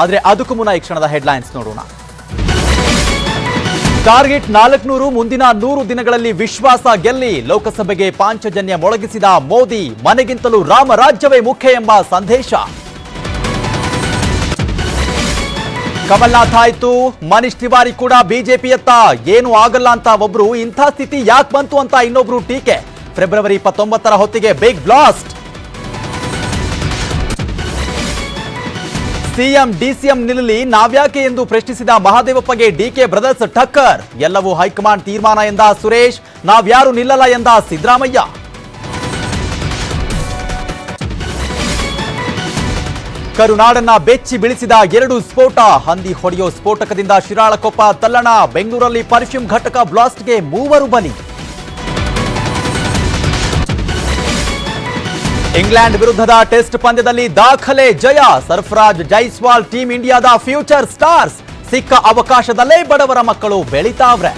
ಆದ್ರೆ ಅದಕ್ಕೂ ಮುನ್ನ ಈ ಕ್ಷಣದ ಹೆಡ್ಲೈನ್ಸ್ ನೋಡೋಣ. ಟಾರ್ಗೆಟ್ ನಾಲ್ಕುನೂರು, ಮುಂದಿನ ನೂರು ದಿನಗಳಲ್ಲಿ ವಿಶ್ವಾಸ ಗೆಲ್ಲಿ ಲೋಕಸಭೆಗೆ ಪಾಂಚಜನ್ಯ ಮೊಳಗಿಸಿದ ಮೋದಿ ಮನೆಗಿಂತಲೂ ರಾಮರಾಜ್ಯವೇ ಮುಖ್ಯ ಎಂಬ ಸಂದೇಶ. ಕಮಲ್ನಾಥ್ ಆಯ್ತು, ಮನೀಶ್ ತಿವಾರಿ ಕೂಡ ಬಿಜೆಪಿಯತ್ತ ಏನು ಆಗಲ್ಲ ಅಂತ ಒಬ್ರು, ಇಂಥ ಸ್ಥಿತಿ ಯಾಕೆ ಬಂತು ಅಂತ ಇನ್ನೊಬ್ರು ಟೀಕೆ. ಫೆಬ್ರವರಿ ಇಪ್ಪತ್ತೊಂಬತ್ತರ ಹೊತ್ತಿಗೆ ಬಿಗ್ ಬ್ಲಾಸ್ಟ್. ಸಿಎಂ, ಡಿಸಿಎಂ ನಿಲ್ಲಲಿ ನಾವ್ಯಾಕೆ ಎಂದು ಪ್ರಶ್ನಿಸಿದ ಮಹಾದೇವಪ್ಪಗೆ ಡಿಕೆ ಬ್ರದರ್ಸ್ ಟಕ್ಕರ್. ಎಲ್ಲವೂ ಹೈಕಮಾಂಡ್ ತೀರ್ಮಾನ ಎಂದ ಸುರೇಶ್, ನಾವ್ಯಾರು ನಿಲ್ಲಲ್ಲ ಎಂದ ಸಿದ್ದರಾಮಯ್ಯ. ಕರುನಾಡನ್ನ ಬೆಚ್ಚಿ ಬಿಳಿಸಿದ ಎರಡು ಸ್ಫೋಟ. ಹಂದಿ ಹೊಡೆಯೋ ಸ್ಫೋಟಕದಿಂದ ಶಿರಾಳಕೊಪ್ಪ, ತಲ್ಲಣ, ಬೆಂಗಳೂರಲ್ಲಿ ಪರ್ಫ್ಯೂಮ್ ಘಟಕ ಬ್ಲಾಸ್ಟ್ಗೆ ಮೂವರು ಬಲಿ. ಇಂಗ್ಲೆಂಡ್ ವಿರುದ್ಧದ ಟೆಸ್ಟ್ ಪಂದ್ಯದಲ್ಲಿ ದಾಖಲೆ ಜಯ. ಸರ್ಫರಾಜ್ ಜೈಸ್ವಾಲ್ ಟೀಂ ಇಂಡಿಯಾದ ಫ್ಯೂಚರ್ ಸ್ಟಾರ್ಸ್. ಸಿಕ್ಕ ಅವಕಾಶದಲ್ಲೇ ಬಡವರ ಮಕ್ಕಳು ಬೆಳಿತಾವ್ರೆ.